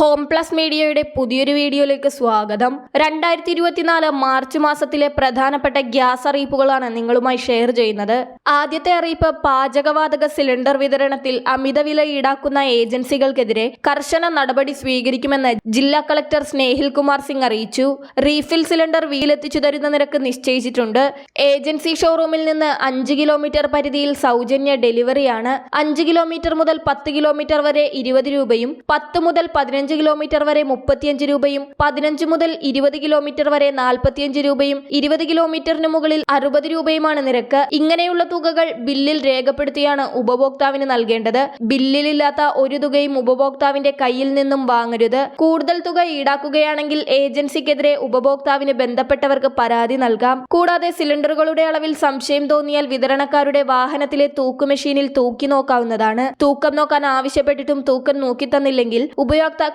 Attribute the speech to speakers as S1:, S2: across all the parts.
S1: Home plus മീഡിയയുടെ പുതിയൊരു വീഡിയോയിലേക്ക് സ്വാഗതം. രണ്ടായിരത്തി ഇരുപത്തിനാല് മാർച്ച് മാസത്തിലെ പ്രധാനപ്പെട്ട ഗ്യാസ് അറിയിപ്പുകളാണ് നിങ്ങളുമായി ഷെയർ ചെയ്യുന്നത്. ആദ്യത്തെ അറിയിപ്പ് പാചകവാതക സിലിണ്ടർ വിതരണത്തിൽ അമിത വില ഈടാക്കുന്ന ഏജൻസികൾക്കെതിരെ കർശന നടപടി സ്വീകരിക്കുമെന്ന് ജില്ലാ കളക്ടർ സ്നേഹിൽ കുമാർ സിംഗ് അറിയിച്ചു. റീഫിൽ സിലിണ്ടർ വീലെത്തിച്ചു തരുന്ന നിരക്ക് നിശ്ചയിച്ചിട്ടുണ്ട്. ഏജൻസി ഷോറൂമിൽ നിന്ന് അഞ്ച് കിലോമീറ്റർ പരിധിയിൽ സൗജന്യ ഡെലിവറിയാണ്. അഞ്ച് കിലോമീറ്റർ മുതൽ പത്ത് കിലോമീറ്റർ വരെ ഇരുപത് രൂപയും പത്ത് മുതൽ പതിനഞ്ച് കിലോമീറ്റർ വരെ മുപ്പത്തിയഞ്ച് രൂപയും പതിനഞ്ച് മുതൽ ഇരുപത് കിലോമീറ്റർ വരെ നാൽപ്പത്തിയഞ്ച് രൂപയും ഇരുപത് കിലോമീറ്ററിന് മുകളിൽ അറുപത് രൂപയുമാണ് നിരക്ക്. ഇങ്ങനെയുള്ള തുകകൾ ബില്ലിൽ രേഖപ്പെടുത്തിയാണ് ഉപഭോക്താവിന് നൽകേണ്ടത്. ബില്ലിലില്ലാത്ത ഒരു തുകയും ഉപഭോക്താവിന്റെ കയ്യിൽ നിന്നും വാങ്ങരുത്. കൂടുതൽ തുക ഈടാക്കുകയാണെങ്കിൽ ഏജൻസിക്കെതിരെ ഉപഭോക്താവിന് ബന്ധപ്പെട്ടവർക്ക് പരാതി നൽകാം. കൂടാതെ സിലിണ്ടറുകളുടെ അളവിൽ സംശയം തോന്നിയാൽ വിതരണക്കാരുടെ വാഹനത്തിലെ തൂക്ക് മെഷീനിൽ തൂക്കി നോക്കാവുന്നതാണ്. തൂക്കം നോക്കാൻ ആവശ്യപ്പെട്ടിട്ടും തൂക്കം നോക്കി തന്നില്ലെങ്കിൽ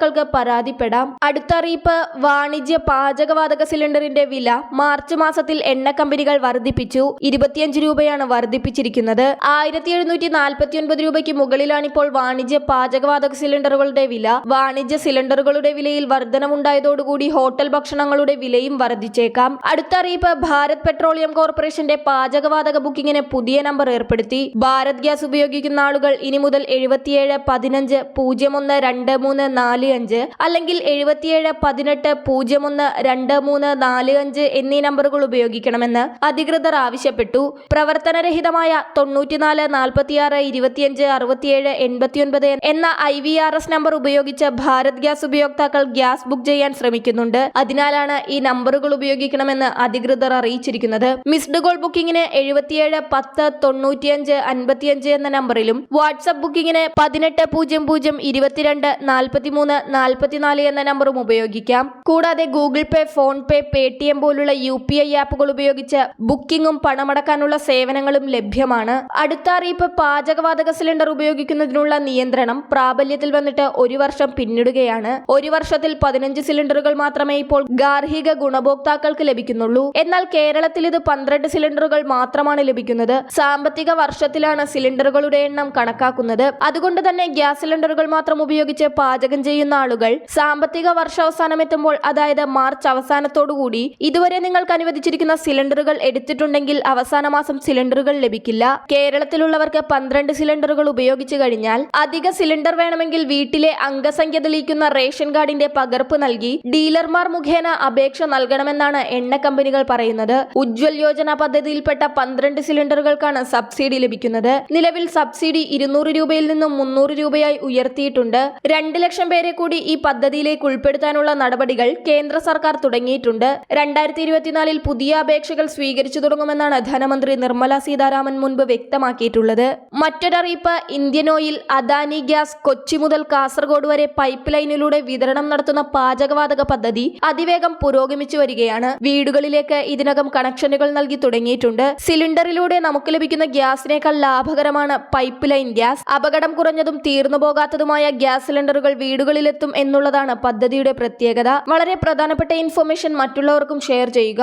S1: ഉപയോക്താക്കൾക്ക് പരാതിപ്പെടാം. അടുത്തറിയിപ്പ് വാണിജ്യ പാചകവാതക സിലിണ്ടറിന്റെ വില മാർച്ച് മാസത്തിൽ എണ്ണ കമ്പനികൾ വർദ്ധിപ്പിച്ചു. ഇരുപത്തിയഞ്ച് രൂപയാണ് വർദ്ധിപ്പിച്ചിരിക്കുന്നത്. ആയിരത്തി എഴുന്നൂറ്റി നാൽപ്പത്തി ഒൻപത് രൂപയ്ക്ക് മുകളിലാണിപ്പോൾ വാണിജ്യ പാചകവാതക സിലിണ്ടറുകളുടെ വില. വാണിജ്യ സിലിണ്ടറുകളുടെ വിലയിൽ വർധനമുണ്ടായതോടുകൂടി ഹോട്ടൽ ഭക്ഷണങ്ങളുടെ വിലയും വർദ്ധിച്ചേക്കാം. അടുത്തറിയിപ്പ് ഭാരത് പെട്രോളിയം കോർപ്പറേഷന്റെ പാചകവാതക ബുക്കിംഗിന് പുതിയ നമ്പർ ഏർപ്പെടുത്തി. ഭാരത് ഗ്യാസ് ഉപയോഗിക്കുന്ന ആളുകൾ ഇനി മുതൽ എഴുപത്തിയേഴ് പതിനഞ്ച് പൂജ്യം ഒന്ന് രണ്ട് മൂന്ന് നാല് അഞ്ച് അല്ലെങ്കിൽ എഴുപത്തിയേഴ് പതിനെട്ട് പൂജ്യം ഒന്ന് രണ്ട് മൂന്ന് നാല് അഞ്ച് എന്നീ നമ്പറുകൾ ഉപയോഗിക്കണമെന്ന് അധികൃതർ ആവശ്യപ്പെട്ടു. പ്രവർത്തനരഹിതമായ തൊണ്ണൂറ്റിനാല് നാൽപ്പത്തിയാറ് ഇരുപത്തിയഞ്ച് അറുപത്തിയേഴ് എൺപത്തിയൊൻപത് എന്ന I V R S number ഉപയോഗിച്ച് ഭാരത് ഗ്യാസ് ഉപയോക്താക്കൾ ഗ്യാസ് ബുക്ക് ചെയ്യാൻ ശ്രമിക്കുന്നുണ്ട്. അതിനാലാണ് ഈ നമ്പറുകൾ ഉപയോഗിക്കണമെന്ന് അധികൃതർ അറിയിച്ചിരിക്കുന്നത്. മിസ്ഡ് കോൾ ബുക്കിംഗിന് എഴുപത്തിയേഴ് പത്ത് തൊണ്ണൂറ്റിയഞ്ച് അൻപത്തിയഞ്ച് എന്ന നമ്പറിലും വാട്സപ്പ് ബുക്കിംഗിന് പതിനെട്ട് പൂജ്യം പൂജ്യം ഇരുപത്തിരണ്ട് നാൽപ്പത്തിമൂന്ന് നാൽപ്പത്തിനാല് എന്ന നമ്പറും ഉപയോഗിക്കാം. കൂടാതെ Google Pay PhonePe Paytm പോലുള്ള യു പി ഐ ആപ്പുകൾ ഉപയോഗിച്ച് ബുക്കിംഗും പണമടക്കാനുള്ള സേവനങ്ങളും ലഭ്യമാണ്. അടുത്ത അറിയിപ്പ് പാചകവാതക സിലിണ്ടർ ഉപയോഗിക്കുന്നതിനുള്ള നിയന്ത്രണം പ്രാബല്യത്തിൽ വന്നിട്ട് ഒരു വർഷം പിന്നിടുകയാണ്. ഒരു വർഷത്തിൽ പതിനഞ്ച് സിലിണ്ടറുകൾ മാത്രമേ ഇപ്പോൾ ഗാർഹിക ഗുണഭോക്താക്കൾക്ക് ലഭിക്കുന്നുള്ളൂ. എന്നാൽ കേരളത്തിൽ ഇത് പന്ത്രണ്ട് സിലിണ്ടറുകൾ മാത്രമാണ് ലഭിക്കുന്നത്. സാമ്പത്തിക വർഷത്തിലാണ് സിലിണ്ടറുകളുടെ എണ്ണം കണക്കാക്കുന്നത്. അതുകൊണ്ട് തന്നെ ഗ്യാസ് സിലിണ്ടറുകൾ മാത്രം ഉപയോഗിച്ച് പാചകം ചെയ്യുന്ന ആളുകൾ സാമ്പത്തിക വർഷാവസാനം എത്തുമ്പോൾ അതായത് മാർച്ച് അവസാനത്തോടുകൂടി ഇതുവരെ നിങ്ങൾക്ക് അനുവദിച്ചിരിക്കുന്ന സിലിണ്ടറുകൾ എടുത്തിട്ടുണ്ടെങ്കിൽ അവസാന മാസം സിലിണ്ടറുകൾ ലഭിക്കില്ല. കേരളത്തിലുള്ളവർക്ക് പന്ത്രണ്ട് സിലിണ്ടറുകൾ ഉപയോഗിച്ചു കഴിഞ്ഞാൽ അധിക സിലിണ്ടർ വേണമെങ്കിൽ വീട്ടിലെ അംഗസംഖ്യ തെളിയിക്കുന്ന റേഷൻ കാർഡിന്റെ പകർപ്പ് നൽകി ഡീലർമാർ മുഖേന അപേക്ഷ നൽകണമെന്നാണ് എണ്ണ കമ്പനികൾ പറയുന്നത്. ഉജ്ജ്വൽ യോജന പദ്ധതിയിൽപ്പെട്ട പന്ത്രണ്ട് സിലിണ്ടറുകൾക്കാണ് സബ്സിഡി ലഭിക്കുന്നത്. നിലവിൽ സബ്സിഡി ഇരുന്നൂറ് രൂപയിൽ നിന്നും മുന്നൂറ് രൂപയായി ഉയർത്തിയിട്ടുണ്ട്. രണ്ട് ലക്ഷം പേരെ കൂടി ഈ പദ്ധതിയിലേക്ക് ഉൾപ്പെടുത്താനുള്ള നടപടികൾ കേന്ദ്ര സർക്കാർ തുടങ്ങിയിട്ടുണ്ട്. രണ്ടായിരത്തി ഇരുപത്തിനാലിൽ പുതിയ അപേക്ഷകൾ സ്വീകരിച്ചു തുടങ്ങുമെന്നാണ് ധനമന്ത്രി നിർമ്മല സീതാരാമൻ മുൻപ് വ്യക്തമാക്കിയിട്ടുള്ളത്. മറ്റൊരറിയിപ്പ് Indian oil Adani gas Kochi മുതൽ കാസർഗോഡ് വരെ പൈപ്പ് ലൈനിലൂടെ വിതരണം നടത്തുന്ന പാചകവാതക പദ്ധതി അതിവേഗം പുരോഗമിച്ചു വരികയാണ്. വീടുകളിലേക്ക് ഇതിനകം കണക്ഷനുകൾ നൽകി തുടങ്ങിയിട്ടുണ്ട്. സിലിണ്ടറിലൂടെ നമുക്ക് ലഭിക്കുന്ന ഗ്യാസിനേക്കാൾ ലാഭകരമാണ് പൈപ്പ് ലൈൻ ഗ്യാസ്. അപകടം കുറഞ്ഞതും തീർന്നു പോകാത്തതുമായ ഗ്യാസ് സിലിണ്ടറുകൾ വീടുകളിലെത്തും എന്നുള്ളതാണ് പദ്ധതിയുടെ പ്രത്യേകത. വളരെ പ്രധാനപ്പെട്ട ഇൻഫർമേഷൻ മറ്റുള്ളവർക്കും ഷെയർ ചെയ്യുക.